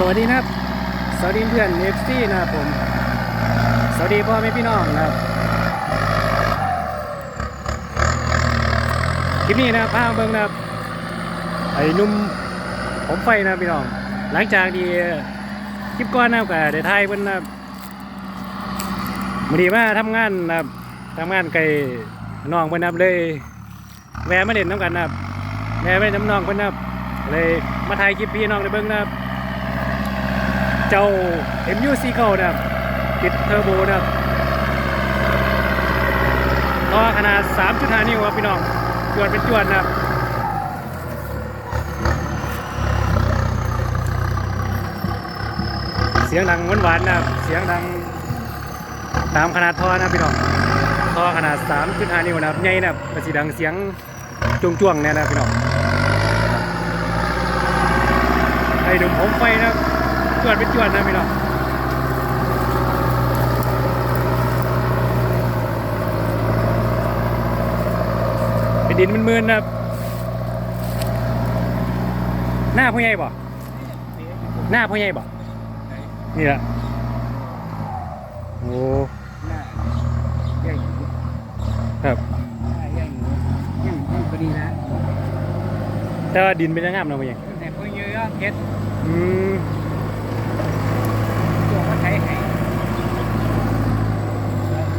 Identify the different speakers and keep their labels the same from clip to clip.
Speaker 1: สวัสดีนะครับ สวัสดีเพื่อนเอฟซีนะครับผม สวัสดีพ่อแม่พี่น้องนะครับ คลิปนี้นะครับพามาเบิ่งนะครับ ไอ้นุ่มผมไฟนะพี่น้อง หลังจากที่คลิปก่อนนะครับกับเดทายเพิ่นนะครับมื้อนี้มาทำงานนะครับทำงานไกลน้องเพิ่นนะครับเลยแวะมาเล่นน้ำกันนะครับแวะไปน้ำน้องเพิ่นนะครับเลยมาถ่ายคลิปพี่น้องได้เบิ่งนะครับ เจ้า MU 4 9นะครับติดเทอร์โบนะครับล้อขนาด 3.5 นิ้วครับพี่น้องจวดเป็นจวดนะครับเสียงดังหวานๆนะครับเสียงดังตามขนาดท่อนะพี่น้องท่อขนาด 3.5 นิ้วนะครับใหญ่นะครับก็สิดังเสียงจ้วงๆเนี่ยนะพี่น้องไอ้หนุ่มผมไฟนะครับ จวดเป็นจวดนะพี่น้องเป็นดินมืนๆนะครับหน้าพ่อใหญ่บ่หน้าพ่อใหญ่บ่นี่แหละโอ้
Speaker 2: หน้าใหญ่
Speaker 1: ครับ
Speaker 2: หน้าใหญ่ยังยังพอดีนะ
Speaker 1: แต่ว่าดินเป็นยังงามเนาะพ่อใหญ่
Speaker 2: แต่พวกเยอะเก็ด
Speaker 1: อืม
Speaker 2: ตัวก็ใช้ให้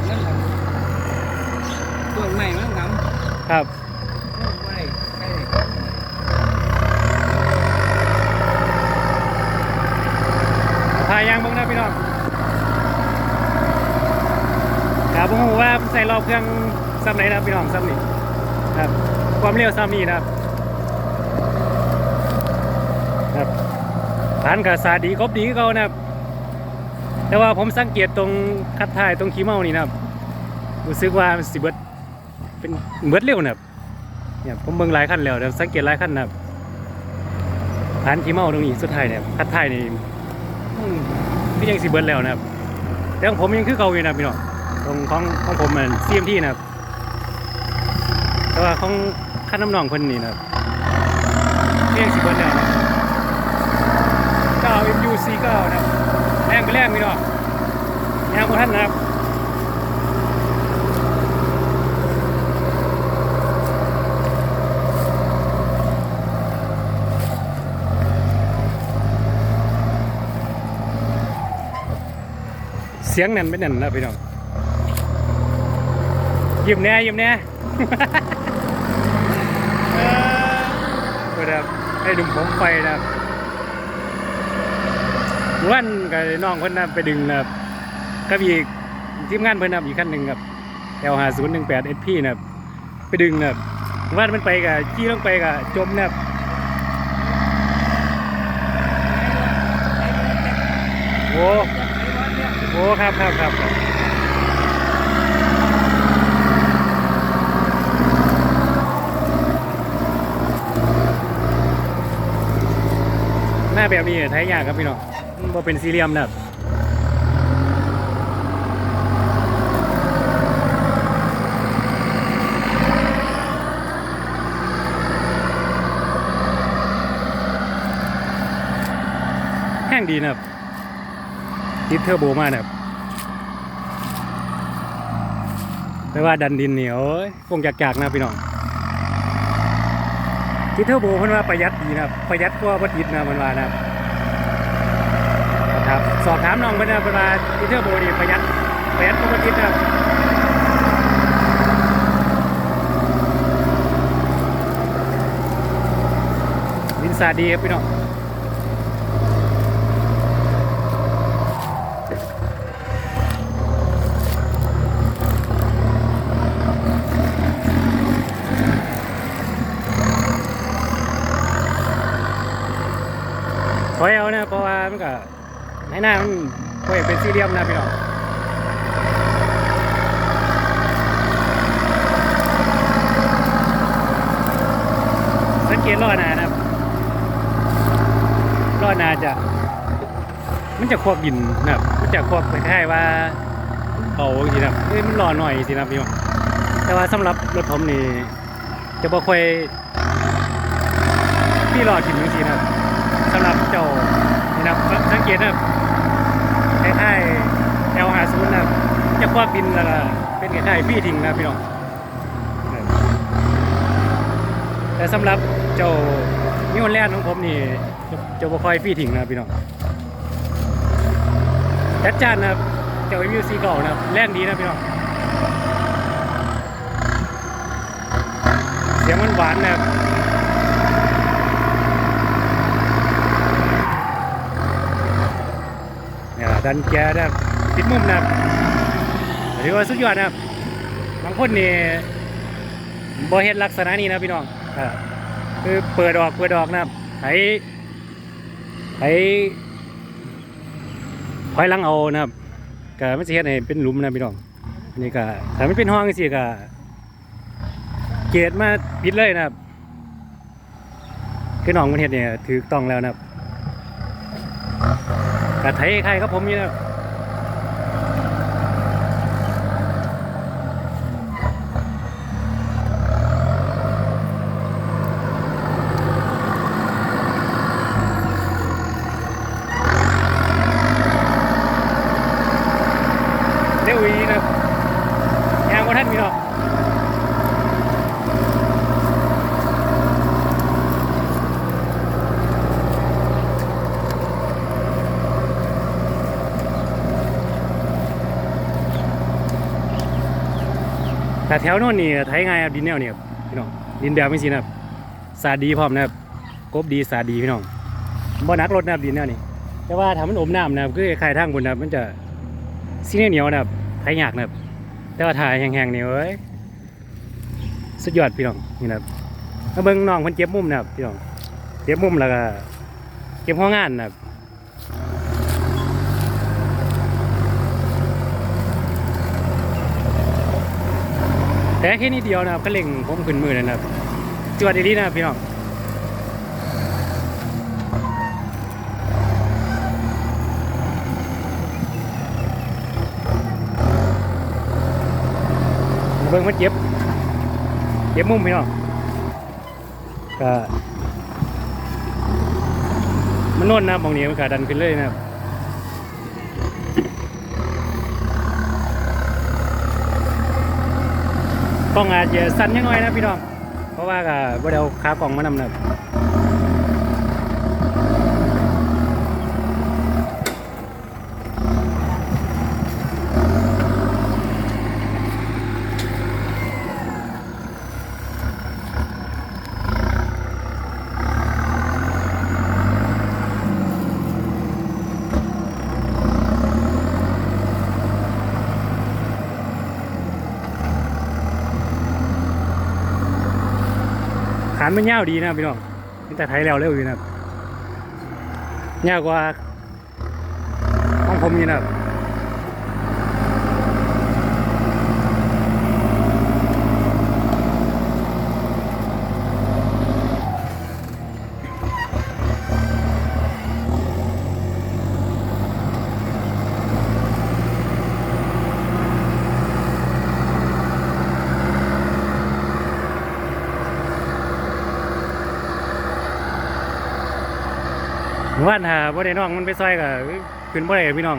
Speaker 2: นั่นแหละตัวใหม่มันงำ
Speaker 1: ครับ
Speaker 2: ตัวใหม่ใช่
Speaker 1: พายางบ้างนะพี่น้องครับผมว่าใส่รอบเครื่องซ้ำไหนนะครับพี่น้องซ้ำนี่ครับ ความเร็วซ้ำนี่นะครับ ครับฐานกับสาดีกบดีคือเขานะครับ แต่ว่าผมสังเกตตรงคัดท้ายตรงขี้เมานี่นะครับรู้สึกว่าสิบเบิด เป็นเบิดเร็วนะครับเนี่ยผมเบิ่งหลายขั้นแล้วแต่สังเกตหลายขั้นนะครับฐานขี้เมาตรงนี้สุดท้ายเนี่ยคัดท้ายนี่พี่ยังสิเบิดแล้วนะครับแต่ของผมยังคือเก่าอยู่นะพี่น้องตรงของของผมมัน CMT นะครับแต่ว่าของขั้นน้ำหนองคนนี้นะครับพี่ยังสิเบิดแล้วนะครับเก้า MU C9 นะครับแรงไปแรงพี่น้องแรงพวกท่านนะครับ สียงนั่นเป็นนั่นนะพี่น้องยิ้มแน่ยิ้มแน่เออก็แบบให้ดุมผมไฟนะครับวันกับน้องเพิ่นนะไปดึงนะครับกับอีทีมงานเพิ่นนะอีกขั้นหนึ่งครับ L 5 0 1 8 SP นะครับไปดึงนะครับเมื่อวันมันไปกับจี้ลงไปกับจมนะครับโอ้ อ้ครับครับครับหน้าแบบนี้ใช้ยากครับพี่น้องมันเป็นสี่เหลี่ยมนะครับแห้งดีนะครับ ติดเทอร์โบมานะครับไม่ว่าดันดินเหนียวคงจากๆนะพี่น้องติดเทอร์โบเพิ่นว่าประหยัดดีนะครับประหยัดกว่าวัติดนะมันว่านะครับสอบถามน้องเพิ่นนะเพิ่นว่าติดเทอร์โบนี่ประหยัดประหยัดกว่าวัติดนะครับวินซาดีครับพี่น้อง ถอยเอานะเพราะว่ามันก็ในหน้ามันคอยเป็นสี่เหลี่ยมนะพี่น้องสังเกตล้อหน้านะครับล้อหน้าจะมันจะควบดินนะครับมันจะควบคล้ายๆว่าเบาจริงนะเอ้ยมันรอหน่อยจริงนะพี่น้องแต่ว่าสำหรับรถผมนี่จะบ่ค่อยพี่รอถิ่มจริงๆนะ ครับสำหรับเจ้านี่นะครับเกตนะคล้ายๆ L50 นะจะควักดินแล้วก็เป็นคล้ายๆพี่ทิ้งนะพี่น้องแต่สำหรับเจ้านิวแลนด์ของผมนี่จะจะบ่ค่อยพี่ทิ้งนะพี่น้องจัดจ้านนะเจ้าวิวซีเก่านะแรงดีนะพี่น้องเสียงมันหวานนะครับ เนี่ยดันแกนะครับติดมุมนะครับถือว่าสุดยอดนะครับบางคนนี่บ่เฮ็ดลักษณะนี้นะพี่น้องอ่าคือเปิดออกเปิดออกนะครับไถไถถอยหลังเอานะครับก็มันสิเฮ็ดให้เป็นหลุมนะพี่น้องอันนี้ก็ถ้ามันเป็นห้องจังซี่ก็เกตมาปิดเลยนะครับคือน้องมันเฮ็ดเนี่ยถูกต้องแล้วนะครับ กะไทยใครครับผมนี่นะเร็วอีนะยางว่าท่านมีเนาะ แถวโน่นนี่ไทยง่ายครับดินแนวนี่ครับพี่น้องดินแบบไม่สินะครับสาดดีพร้อมนะครับกบดีสาดดีพี่น้องบ่นักรถนะครับดินแนวนี้แต่ว่าถ้ามันอมน้ำนะครับคือคล้ายทางบนนะครับมันจะซีเหนียวนะครับไทยยากนะครับแต่ว่าถ่ายแห้งๆนี่เว้ยสุดยอดพี่น้องนี่นะครับมาเบิ่งน้องเพิ่นเก็บมุมนะครับพี่น้องเก็บมุมแล้วก็เก็บห้องงานนะครับ แต่แค่นี้เดียวนะครับก็เล็งผมขึ้นมือเลยนะครับจวดดีๆนะครับพี่น้องเบิ่งมันเก็บเก็บมุมพี่น้องก็มันน่นนะบมองนี้มันก็ดันขึ้นเลยนะครับ กล้องอาจจะสั่นยังน้อยนะพี่น้อง เพราะว่าก็บ่ได้เอาขากล่องมานำนะานมันยาวดีนะพี่น้องนี่แต่ไทยแล้วเร็วอยู่นะยาวกว่าของผมนี่นะ ครับว่านหาบ่ได้น้องมันไปซอยกับขึ้นบ่ได้พี่น้อง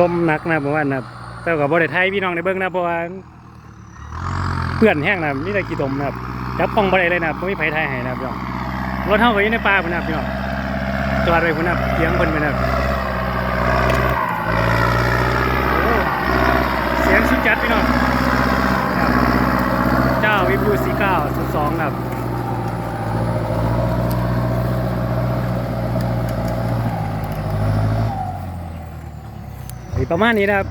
Speaker 1: ลมหนักนะผมว่านะแต่ก็บ่ได้ไทยพี่น้องในเบิ่งนะเพราะว่าเพื่อนแห้งนะนี่ได้กี่ตมนะครับจับป้องบ่ได้เลยนะครับบ่มีไผไทยให้นะครับพี่น้องรถเฮาก็อยู่ในป่าพุ่นนะพี่น้องจอดไว้พุ่นนะครับเสียงเพิ่นพุ่นะเสียงสุดจัดพี่น้องเจ้าวิบูสีเก้าสุดสองครับ ประมาณนี้นะครับ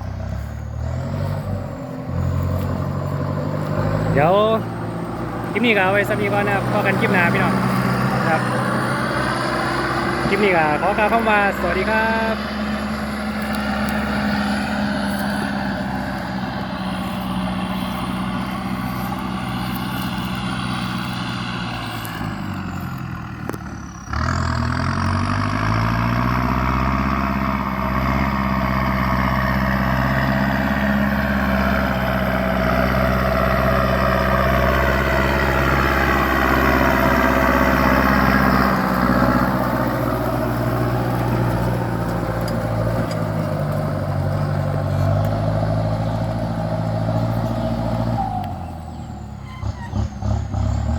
Speaker 1: เดี๋ยวคลิปนี้ก็เอาไว้สำนีก่อนนะครับพอกันคลิปหน้าพี่น้องนครับ คลิปนี้ก็ขอกล่าวคำว่าสวัสดีครับ